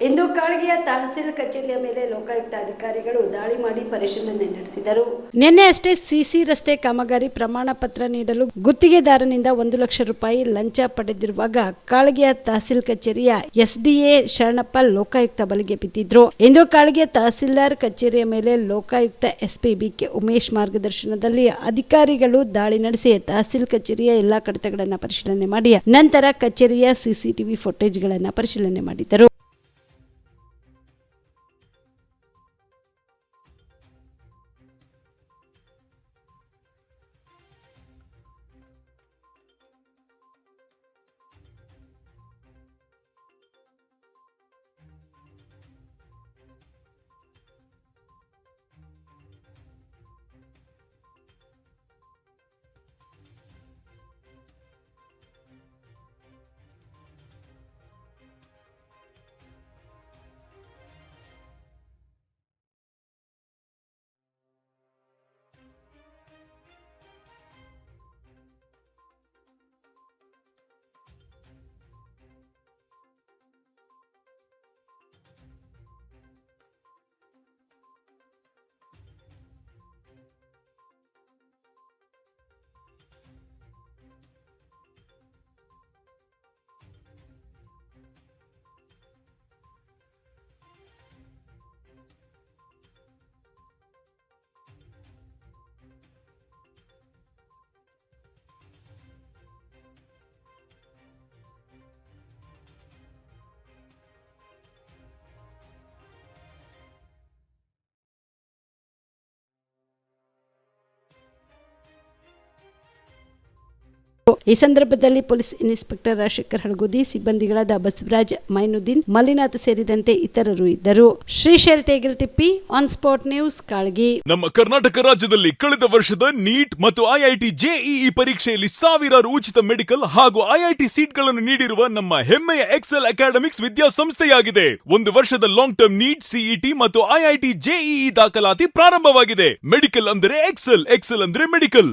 ಇಂದು ಕಾಳಗಿಯ ತಹಸೀಲ್ ಕಚೇರಿಯ ಮೇಲೆ ಲೋಕಾಯುಕ್ತ ಅಧಿಕಾರಿಗಳು ದಾಳಿ ಮಾಡಿ ಪರಿಶೀಲನೆ ನಡೆಸಿದರು. ನಿನ್ನೆ ಅಷ್ಟೇ ಸಿಸಿ ರಸ್ತೆ ಕಾಮಗಾರಿ ಪ್ರಮಾಣ ಪತ್ರ ನೀಡಲು ಗುತ್ತಿಗೆದಾರನಿಂದ ಒಂದು ಲಕ್ಷ ರೂಪಾಯಿ ಲಂಚ ಪಡೆದಿರುವಾಗ ಕಾಳಗಿಯ ತಹಸೀಲ್ ಕಚೇರಿಯ ಎಸ್ಡಿಎ ಶರಣಪ್ಪ ಲೋಕಾಯುಕ್ತ ಬಲಿಗೆ ಬಿದ್ದಿದ್ರು. ಇಂದು ಕಾಳಗಿಯ ತಹಸೀಲ್ದಾರ್ ಕಚೇರಿಯ ಮೇಲೆ ಲೋಕಾಯುಕ್ತ ಎಸ್ಪಿ ಬಿಕೆ ಉಮೇಶ್ ಮಾರ್ಗದರ್ಶನದಲ್ಲಿ ಅಧಿಕಾರಿಗಳು ದಾಳಿ ನಡೆಸಿ ತಹಸೀಲ್ ಕಚೇರಿಯ ಎಲ್ಲಾ ಕಡತಗಳನ್ನು ಪರಿಶೀಲನೆ ಮಾಡಿ, ನಂತರ ಕಚೇರಿಯ ಸಿಸಿಟಿವಿ ಫುಟೇಜ್ಗಳನ್ನು ಪರಿಶೀಲನೆ ಮಾಡಿದರು. ಈ ಸಂದರ್ಭದಲ್ಲಿ ಪೊಲೀಸ್ ಇನ್ಸ್ಪೆಕ್ಟರ್ ರಾಜಶೇಖರ್ ಹಡಗುದಿ ಸಿಬ್ಬಂದಿಗಳಾದ ಬಸವರಾಜ್ ಮೈನುದ್ದೀನ್, ಮಲ್ಲಿನಾಥ್ ಸೇರಿದಂತೆ ಇತರರು ಇದ್ದರು. Shrishail Tegaltippi on spot news Kalagi. ನಮ್ಮ ಕರ್ನಾಟಕ ರಾಜ್ಯದಲ್ಲಿ ಕಳೆದ ವರ್ಷದ ನೀಟ್ ಮತ್ತು ಐಐಟಿ ಜೆಇಇ ಪರೀಕ್ಷೆಯಲ್ಲಿ ಸಾವಿರಾರು ಉಚಿತ ಮೆಡಿಕಲ್ ಹಾಗೂ ಐಐಟಿ ಸೀಟ್ಗಳನ್ನು ನೀಡಿರುವ ನಮ್ಮ ಹೆಮ್ಮೆಯ ಎಕ್ಸೆಲ್ ಅಕಾಡೆಮಿಕ್ಸ್ ವಿದ್ಯಾಸಂಸ್ಥೆಯಾಗಿದೆ. ಒಂದು ವರ್ಷದ ಲಾಂಗ್ ಟರ್ಮ್ ನೀಟ್ ಸಿಇಟಿ ಮತ್ತು ಐಐಟಿ ಜೆಇಇ ದಾಖಲಾತಿ ಪ್ರಾರಂಭವಾಗಿದೆ. ಮೆಡಿಕಲ್ ಅಂದರೆ ಎಕ್ಸೆಲ್ ಎಕ್ಸೆಲ್ ಅಂದ್ರೆ ಮೆಡಿಕಲ್.